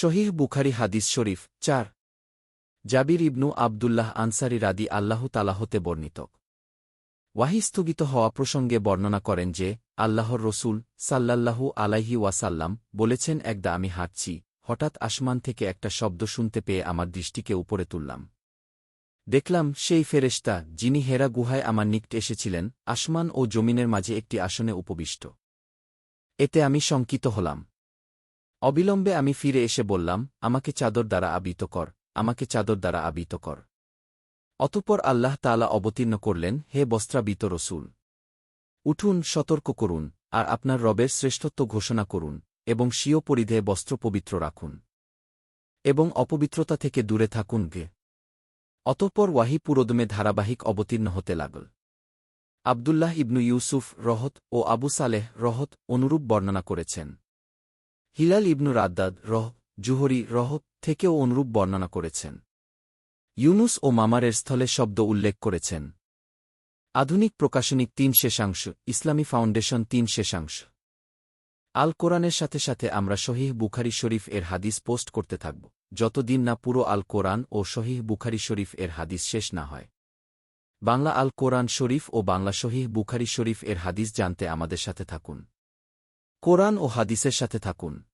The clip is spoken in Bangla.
শহীহ বুখারি হাদিস শরীফ, চার। জাবির ইবনু আবদুল্লাহ আনসারি রাদি আল্লাহ তালাহতে বর্ণিত। ওয়াহি স্থগিত হওয়া প্রসঙ্গে বর্ণনা করেন যে, আল্লাহর রসুল সাল্লাল্লাহু আলাইহি ওয়াসাল্লাম বলেছেন একদা আমি হাঁটছি, হঠাৎ আসমান থেকে একটা শব্দ শুনতে পেয়ে আমার দৃষ্টিকে উপরে তুললাম। দেখলাম সেই ফেরেশতা, যিনি হেরা গুহায় আমার নিকট এসেছিলেন, আসমান ও জমিনের মাঝে একটি আসনে উপবিষ্ট। এতে আমি শঙ্কিত হলাম। অবিলম্বে আমি ফিরে এসে বললাম, আমাকে চাদর দ্বারা আবৃত কর, আমাকে চাদর দ্বারা আবৃত কর। অতঃপর আল্লাহ তালা অবতীর্ণ করলেন, হে বস্ত্রাবৃত রসুল! উঠুন, সতর্ক করুন, আর আপনার রবের শ্রেষ্ঠত্ব ঘোষণা করুন, এবং স্বীয় পরিধে বস্ত্র পবিত্র রাখুন। এবং অপবিত্রতা থেকে দূরে থাকুন গে। অতঃপর ওয়াহি পুরোদমে ধারাবাহিক অবতীর্ণ হতে লাগল। আবদুল্লাহ ইবনু ইউসুফ রহত ও আবু সালেহ রহত অনুরূপ বর্ণনা করেছেন। হিলাল ইবনু রাদ্দাদ রহ, জুহরি রহ থেকেও অনুরূপ বর্ণনা করেছেন। ইউনুস ও মামারের স্থলে শব্দ উল্লেখ করেছেন। আধুনিক প্রকাশনিক তিন শেষাংশ, ইসলামী ফাউন্ডেশন তিন শেষাংশ। আল কোরআনের সাথে সাথে আমরা শহীহ বুখারি শরীফ এর হাদিস পোস্ট করতে থাকব, যতদিন না পুরো আল কোরআন ও শহীহ বুখারি শরীফ এর হাদিস শেষ না হয়। বাংলা আল কোরআন শরীফ ও বাংলা শহীহ বুখারি শরীফ এর হাদিস জানতে আমাদের সাথে থাকুন। কোরআন ও হাদিসের সাথে থাকুন।